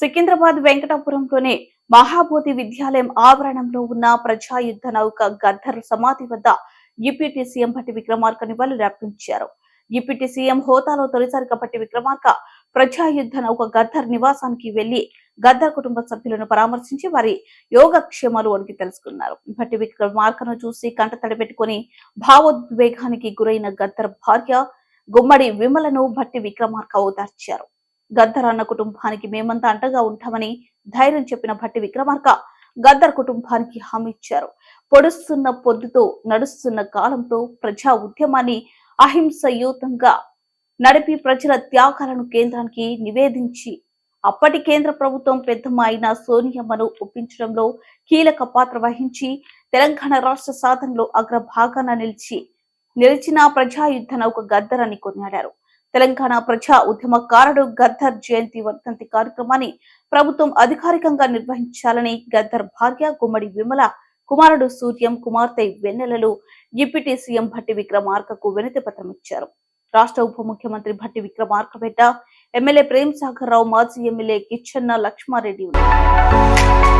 సికింద్రాబాద్ వెంకటాపురంలోని మహాబోధి విద్యాలయం ఆవరణంలో ఉన్న ప్రజాయుద్ధ నౌక గద్దర్ సమాధి వద్ద డిప్యూటీ సీఎం భట్టి విక్రమార్క నివాళులు అర్పించారు. డిప్యూటీ సీఎం హోదాలో తొలిసారిగా భట్టి విక్రమార్క ప్రజాయుద్ధ నౌక గద్దర్ నివాసానికి వెళ్ళి గద్దర్ కుటుంబ సభ్యులను పరామర్శించి వారి యోగక్షేమాలు అడిగి తెలుసుకున్నారు. భట్టి విక్రమార్కను చూసి కంట తడిపెట్టుకుని భావోద్వేగానికి గురైన గద్దర్ భార్య గుమ్మడి విమలను భట్టి విక్రమార్క ఓదార్చారు. గద్దర్ అన్న కుటుంబానికి మేమంతా అంటగా ఉంటామని ధైర్యం చెప్పిన భట్టి విక్రమార్క గద్దర్ కుటుంబానికి హామీ ఇచ్చారు. పొడుస్తున్న పొద్దుతో నడుస్తున్న కాలంతో ప్రజా ఉద్యమాన్ని అహింసయుతంగా నడిపి ప్రజల త్యాగాలను కేంద్రానికి నివేదించి అప్పటి కేంద్ర ప్రభుత్వం పెద్దమ్మ అయిన సోనియమ్మను ఒప్పించడంలో కీలక పాత్ర వహించి తెలంగాణ రాష్ట్ర సాధనలో అగ్రభాగాన నిలిచి నిలిచిన ప్రజాయుద్ధ నౌక గద్దరని అని కొనియాడారు. తెలంగాణ ప్రజా ఉద్యమకారుడు గద్దర్ జయంతి వర్ధంతి కార్యక్రమాన్ని ప్రభుత్వం అధికారికంగా నిర్వహించాలని గద్దర్ భార్య గుమ్మడి విమల కుమారుడు సూర్యం కుమార్తె వెన్నెలలు డిప్యూటీ సీఎం భట్టి విక్రమార్కకు వినతి పత్రం ఇచ్చారు. రాష్ట్ర ఉప ముఖ్యమంత్రి భట్టి విక్రమార్కపేట ఎమ్మెల్యే ప్రేమ్ సాగర్ రావు మాజీ ఎమ్మెల్యే కిచ్చన్న లక్ష్మారెడ్డి ఉన్నారు.